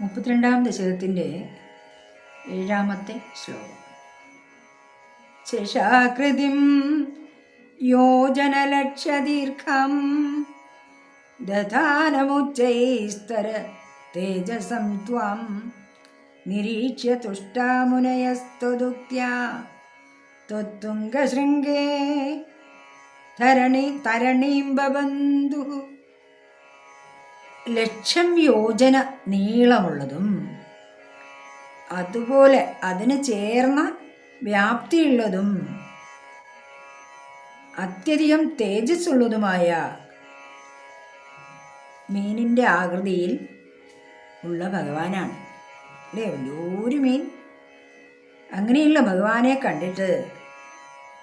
മുപ്പത്തിരണ്ടാം ദശകത്തിന്റെ ഏഴാമത്തെ ശ്ലോകം. ശേഷാകൃതിം യോജനലക്ഷദീർഘം ദധാനമുച്ചൈസ്തര തേജസം ത്വം നിരീക്ഷ്യ ത്വത്തുംഗശൃംഗേ ധരണി തരണീം ബബന്ധു ലക്ഷം യോജന നീളമുള്ളതും അതുപോലെ അതിന് ചേർന്ന വ്യാപ്തിയുള്ളതും അത്യധികം തേജസ്സുള്ളതുമായ മീനിന്റെ ആകൃതിയിൽ ഉള്ള ഭഗവാനാണ്. അല്ലേ? വലിയൊരു മീൻ. അങ്ങനെയുള്ള ഭഗവാനെ കണ്ടിട്ട്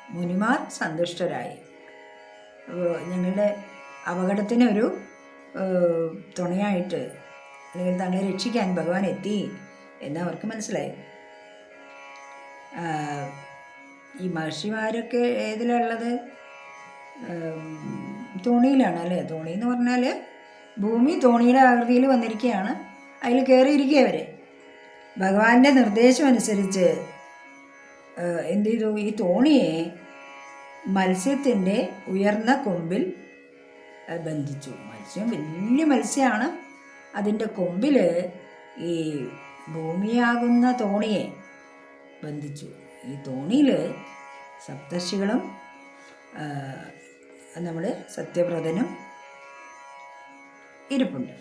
മുനിമാർ സന്തുഷ്ടരായി. അപ്പോൾ ഞങ്ങളുടെ അപകടത്തിനൊരു തുണയായിട്ട് അല്ലെങ്കിൽ തങ്ങളെ രക്ഷിക്കാൻ ഭഗവാൻ എത്തി എന്ന് അവർക്ക് മനസ്സിലായി. ഈ മഹർഷിമാരൊക്കെ ഏതിലുള്ളത്? തോണിയിലാണ് അല്ലേ? തോണി എന്ന് പറഞ്ഞാൽ ഭൂമി തോണിയുടെ ആകൃതിയിൽ വന്നിരിക്കുകയാണ്. അതിൽ കയറിയിരിക്കുക അവർ ഭഗവാന്റെ നിർദ്ദേശം അനുസരിച്ച് എന്ത് ചെയ്തു? ഈ തോണിയെ മത്സ്യത്തിന്റെ ഉയർന്ന കൊമ്പിൽ ഏഹ്, ബന്ധിച്ചു. മത്സ്യം വലിയ മത്സ്യമാണ് അതിന്റെ കൊമ്പിൽ ഈ ഭൂമിയാകുന്ന തോണിയെ ബന്ധിച്ചു. ഈ തോണിയിൽ സപ്തർഷികളും നമ്മൾ സത്യവ്രതനും ഇരിപ്പുണ്ട്.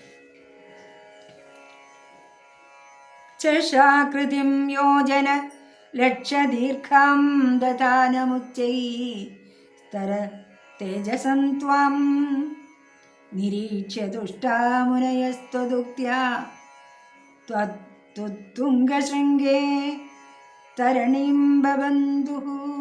ചേഷാകൃതിം യോജന ലക്ഷദീർഘം ദധാനമുച്ചൈ സ്തര തേജസം ത്വം നിരീക്ഷ്യ തുഷ്ടാമുനയസ്ത്വദുക്ത്യാ ത്വത്തുംഗശൃംഗേ തരണീം ബബന്ധുഃ